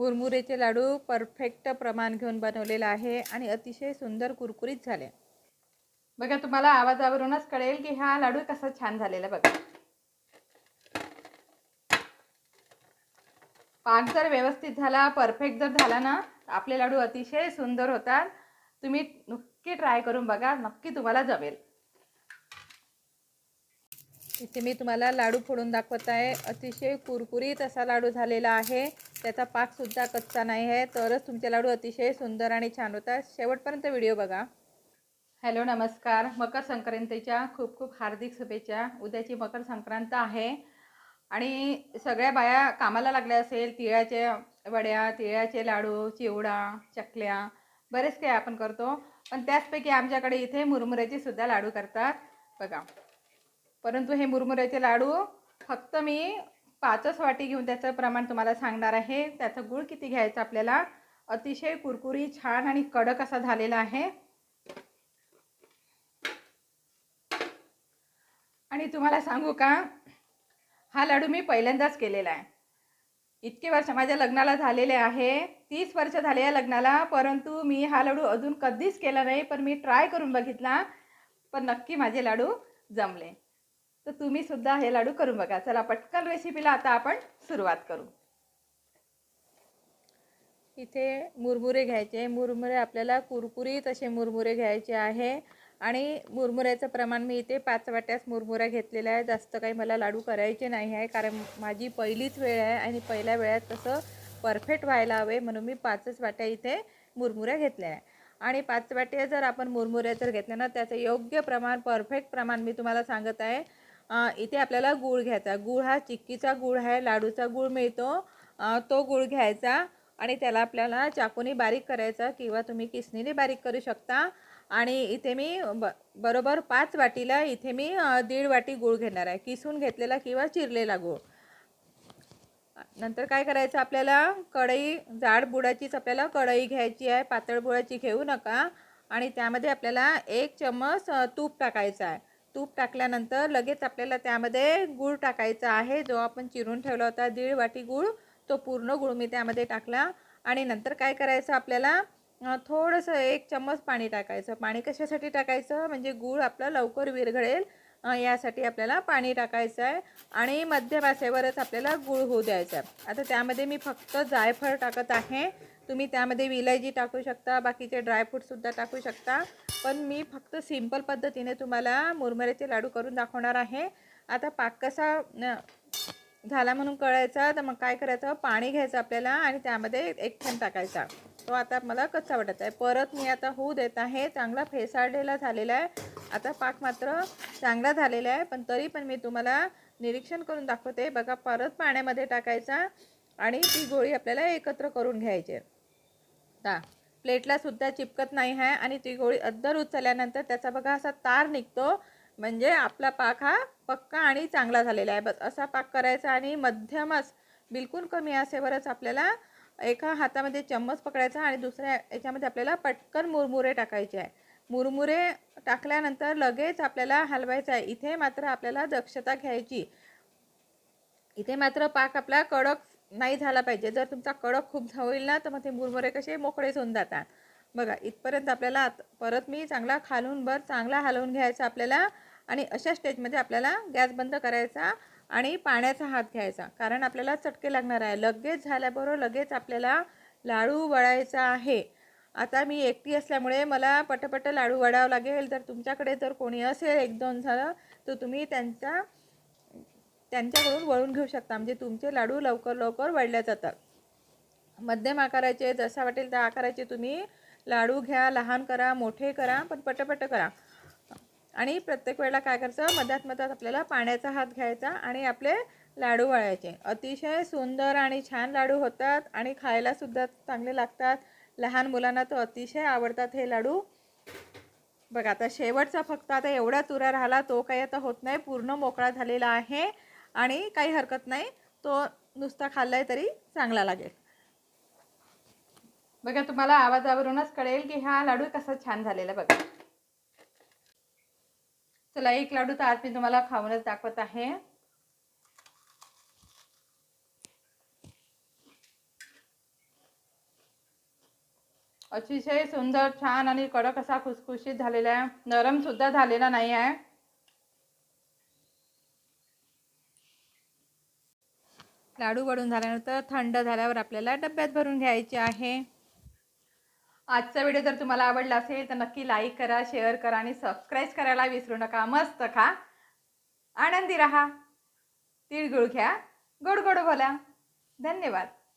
मुरमुरेचे लाडू perfect प्रमाण घेऊन बनवलेला आहे आणि अतिशय सुंदर कुरकुरीत झाले. बघा तुम्हाला आवाजावरूनच कळेल की हा लाडू कसा छान झालेला बघा. पाक जर व्यवस्थित झाला परफेक्ट जर झाला ना आपले लाडू अतिशय सुंदर होतात. तुम्ही नक्की ट्राय करून बघा नक्की तुम्हाला जमेल. इथे मी तुम्हाला लाडू फोडून दाखवत आहे. अतिशय कुरकुरीत असा लाडू झालेला आहे. त्याचा पाकसुद्धा कच्चा नाही आहे. तरच तुमचे लाडू अतिशय सुंदर आणि छान होतात. शेवटपर्यंत व्हिडिओ बघा. हॅलो नमस्कार. मकर संक्रांतीच्या खूप खूप हार्दिक शुभेच्छा. उद्याची मकर संक्रांत आहे. आणि सगळ्या बाया कामाला लागल्या असेल तिळाच्या वड्या तिळाचे लाडू चिवडा चकल्या बरेच काही आपण करतो. पण त्याचपैकी आमच्याकडे इथे मुरमुऱ्याचे सुद्धा लाडू करतात. बघा. परंतु हे मुरमुऱ्याचे लाडू फक्त मी पाचच वाटी घेऊन त्याचं प्रमाण तुम्हाला सांगणार आहे. त्याचा गुळ किती घ्यायचं आपल्याला? अतिशय कुरकुरी छान आणि कडक असा झालेला आहे. आणि तुम्हाला सांगू का हा लाडू मी पहिल्यांदाच केलेला आहे. इतके वर्ष माझ्या लग्नाला झालेले आहे. तीस वर्ष झाले या लग्नाला परंतु मी हा लाडू अजून कधीच केला नाही पण मी ट्राय करून बघितला. पण नक्की माझे लाडू जमले. तर तुम्ही सुद्धा हे लाडू करून बघा. चला पटकन रेसिपीला आता आपण सुरुवात करू. इथे मुरमुरे घ्यायचे. मुरमुरे आपल्याला कुरकुरीत असे मुरमुरे घ्यायचे आहे. आणि मुरमुऱ्याचं प्रमाण मी इथे पाच वाट्यास मुरमुऱ्या घेतलेल्या आहे जास्त काही मला लाडू करायचे नाही आहे कारण माझी पहिलीच वेळ आहे आणि पहिल्या वेळात तसं परफेक्ट व्हायला हवे म्हणून मी पाचच वाट्या इथे मुरमुऱ्या घेतल्या आहे. आणि पाच वाट्या जर आपण मुरमुऱ्या जर घेतल्या ना त्याचं योग्य प्रमाण परफेक्ट प्रमाण मी तुम्हाला सांगत आहे. इथे आपल्याला गूळ घ्यायचा. गूळ हा चिक्कीचा गूळ आहे लाडूचा गूळ मिळतो. तो गूळ घ्यायचा आणि त्याला आपल्याला चाकूनी बारीक करायचा किंवा तुम्ही किसनीने बारीक करू शकता. आणि इथे मी ब बरोबर पाच वाटीला इथे मी दीड वाटी गूळ घेणार आहे. किसून घेतलेला किंवा चिरलेला गूळ. नंतर काय करायचं आपल्याला? कढई जाड बुडाचीच आपल्याला कढई घ्यायची आहे. पातळ बुडाची घेऊ नका. आणि त्यामध्ये आपल्याला एक चम्मच तूप टाकायचं आहे. तूप टाकल्यानंतर लगेच आपल्याला त्यामध्ये गूळ टाकायचा आहे. जो आपण चिरून ठेवला होता दीड वाटी गूळ तो पूर्ण गूळ मी त्यामध्ये टाकला. आणि नंतर काय करायचं आपल्याला? थोडंसं एक चम्मच पाणी टाकायचं. पाणी कशासाठी टाकायचं? म्हणजे गूळ आपला लवकर विरघळेल यासाठी आपल्याला पाणी टाकायचं आहे. आणि मध्यमासेवरच आपल्याला गूळ होऊ द्यायचा आहे. आता त्यामध्ये मी फक्त जायफळ टाकत आहे. तुम्ही त्यामध्ये विलायची टाकू शकता बाकीचे ड्रायफ्रूटसुद्धा टाकू शकता. पण मी फक्त सिंपल पद्धतीने तुम्हाला मुरमुऱ्याचे लाडू करून दाखवणार आहे. आता पाक कसा झाला म्हणून कळायचा तर मग काय करायचं? पाणी घ्यायचं आपल्याला आणि त्यामध्ये एक थेंब टाकायचा. तो आता मला कच्चा वाटत आहे. परत मी आता होऊ देत आहे. चांगला फेसाळलेला झालेला आहे. आता पाक मात्र चांगला झालेला आहे. पण तरी पण मी तुम्हाला निरीक्षण करून दाखवते. बघा परत पाण्यामध्ये टाकायचा आणि ती गोळी आपल्याला एकत्र करून घ्यायची शकता. प्लेटला सुद्धा चिपकत नाही आहे आणि ती गोळी अद्दर उचलल्यानंतर त्याचा बघा असा तार निघतो. म्हणजे आपला पाक हा पक्का आणि चांगला झालेला आहे. बस असा पाक करायचा आणि मध्यमच बिलकुल कमी असेवरच आपल्याला एका हातामध्ये चम्मच पकडायचा आणि दुसऱ्या याच्यामध्ये आपल्याला पटकन मुरमुरे टाकायचे आहे. मुरमुरे टाकल्यानंतर लगेच आपल्याला हलवायचं आहे. इथे मात्र आपल्याला दक्षता घ्यायची. इथे मात्र पाक आपला कडक नाही झाला पाहिजे. जर तुमचा कडक खूप होईल ना तर मग ते मुरमुरे कसे मोकळेच होऊन जातात. बघा इथपर्यंत आपल्याला परत मी चांगला खालून भर चांगला हलवून घ्यायचा आपल्याला आणि अशा स्टेजमध्ये आपल्याला गॅस बंद करायचा आणि पाण्याचा हात घ्यायचा. कारण आपल्याला चटके लागणार आहे. लगेच झाल्याबरोबर लगेच आपल्याला लाडू वळायचा आहे. आता मी एकटी असल्यामुळे मला पटपट लाडू वडावं लागेल. तर तुमच्याकडे जर कोणी असेल एक दोन झालं तर तुम्ही त्यांचा त्यांच्याकडून वळून घेऊ शकता. म्हणजे तुमचे लाडू लवकर लवकर वळल्या जातात. मध्यम आकाराचे जसा वाटेल त्या आकाराचे तुम्ही लाडू घ्या लहान करा मोठे करा पण पटपट करा. आणि प्रत्येक वेळेला काय करायचं? मध्यात मध्यात आपल्याला पाण्याचा हात घ्यायचा आणि आपले लाडू वळायचे. अतिशय सुंदर आणि छान लाडू होतात आणि खायलासुद्धा चांगले लागतात. लहान मुलांना तर अतिशय आवडतात हे लाडू. बघा आता शेवटचा फक्त आता एवढा तुरा राहिला तो काही आता होत नाही. पूर्ण मोकळा झालेला आहे. आणि काही हरकत नाही. तो नुसता खाल्लाय तरी चांगला लागेल. बघा तुम्हाला आवाजावरूनच कळेल की हा लाडू कसा छान झालेला बघा. चला एक लाडू तर आज मी तुम्हाला खाऊनच दाखवत आहे. अतिशय सुंदर छान आणि कडक असा खुसखुशीत झालेला आहे. नरम सुद्धा झालेला नाही आहे. लाडू वळून झाल्यानंतर थंड झाल्यावर आपल्याला डब्यात भरून घ्यायचे आहे. आजचा व्हिडिओ जर तुम्हाला आवडला असेल तर नक्की लाईक करा शेअर करा आणि सबस्क्राईब करायला विसरू नका. मस्त खा. आनंदी रहा. तिळगुळ घ्या. गोड गोड बोला. धन्यवाद.